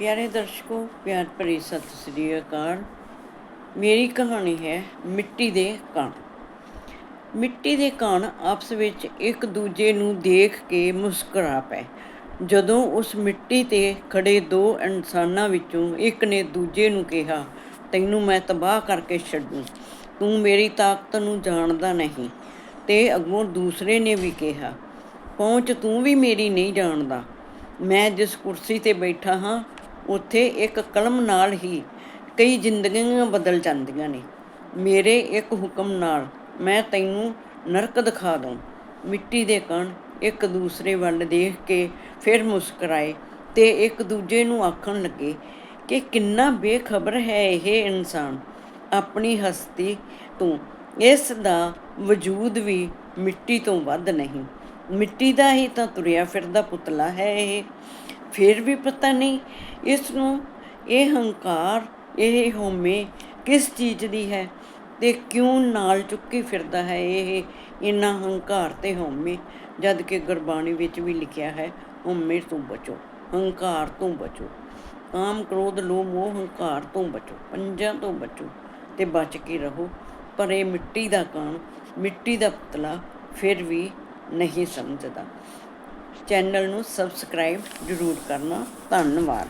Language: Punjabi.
ਪਿਆਰੇ ਦਰਸ਼ਕੋ, ਪਿਆਰ ਭਰੀ ਸਤਿ ਸ੍ਰੀ ਅਕਾਲ। ਮੇਰੀ ਕਹਾਣੀ ਹੈ ਮਿੱਟੀ ਦੇ ਕਣ। ਮਿੱਟੀ ਦੇ ਕਣ ਆਪਸ ਵਿੱਚ ਇੱਕ ਦੂਜੇ ਨੂੰ ਦੇਖ ਕੇ ਮੁਸਕਰਾ ਪਏ। ਜਦੋਂ ਉਸ ਮਿੱਟੀ ਤੇ ਖੜੇ ਦੋ ਇਨਸਾਨਾਂ ਵਿੱਚੋਂ ਇੱਕ ਨੇ ਦੂਜੇ ਨੂੰ ਕਿਹਾ, ਤੈਨੂੰ ਮੈਂ ਤਬਾਹ ਕਰਕੇ ਛੱਡੂ। ਤੂੰ ਮੇਰੀ ਤਾਕਤ ਨੂੰ ਜਾਣਦਾ ਨਹੀਂ। ਤੇ ਅੱਗੋਂ ਦੂਸਰੇ ਨੇ ਵੀ ਕਿਹਾ, ਪਹੁੰਚ, ਤੂੰ ਵੀ ਮੇਰੀ ਨਹੀਂ ਜਾਣਦਾ। ਮੈਂ ਜਿਸ ਕੁਰਸੀ ਤੇ ਬੈਠਾ ਹਾਂ ਉੱਥੇ ਇੱਕ ਕਲਮ ਨਾਲ ਹੀ ਕਈ ਜ਼ਿੰਦਗੀਆਂ ਬਦਲ ਜਾਂਦੀਆਂ ਨੇ। ਮੇਰੇ ਇੱਕ ਹੁਕਮ ਨਾਲ ਮੈਂ ਤੈਨੂੰ ਨਰਕ ਦਿਖਾ ਦਊਂ। ਮਿੱਟੀ ਦੇ ਕਣ ਇੱਕ ਦੂਸਰੇ ਵੱਲ ਦੇਖ ਕੇ ਫਿਰ ਮੁਸਕਰਾਏ ਤੇ ਇੱਕ ਦੂਜੇ ਨੂੰ ਆਖਣ ਲੱਗੇ ਕਿ ਕਿੰਨਾ ਬੇਖਬਰ ਹੈ ਇਹ ਇਨਸਾਨ। ਆਪਣੀ ਹਸਤੀ ਤੋਂ ਇਸ ਦਾ ਵਜੂਦ ਵੀ ਮਿੱਟੀ ਤੋਂ ਵੱਧ ਨਹੀਂ। ਮਿੱਟੀ ਦਾ ਹੀ ਤਾਂ ਤੁਰਿਆ ਫਿਰਦਾ ਪੁਤਲਾ ਹੈ ਇਹ। ਫਿਰ ਵੀ ਪਤਾ ਨਹੀਂ ਇਸ ਨੂੰ ਇਹ ਹੰਕਾਰ, ਇਹ ਹਉਮੈ ਕਿਸ ਚੀਜ਼ ਦੀ ਹੈ ਤੇ ਕਿਉਂ ਨਾਲ ਚੁੱਕੀ ਫਿਰਦਾ ਹੈ ਇਹ ਇੰਨਾ ਹੰਕਾਰ ਤੇ ਹਉਮੈ, ਜਦ ਕਿ ਗੁਰਬਾਣੀ ਵਿੱਚ ਵੀ ਲਿਖਿਆ ਹੈ, ਹਉਮੈ ਤੋਂ ਬਚੋ, ਹੰਕਾਰ ਤੋਂ ਬਚੋ, ਕਾਮ, ਕ੍ਰੋਧ, ਲੋਭ, ਮੋਹ, ਹੰਕਾਰ ਤੋਂ ਬਚੋ, ਪੰਜਾਂ ਤੋਂ ਬਚੋ ਤੇ ਬਚ ਕੇ ਰਹੋ। ਪਰ ਇਹ ਮਿੱਟੀ ਦਾ ਕਣ? ਮਿੱਟੀ ਦਾ ਪੁਤਲਾ ਫਿਰ ਵੀ ਨਹੀਂ ਸਮਝਦਾ। ਚੈਨਲ ਨੂੰ ਸਬਸਕ੍ਰਾਈਬ ਜ਼ਰੂਰ ਕਰਨਾ। ਧੰਨਵਾਦ।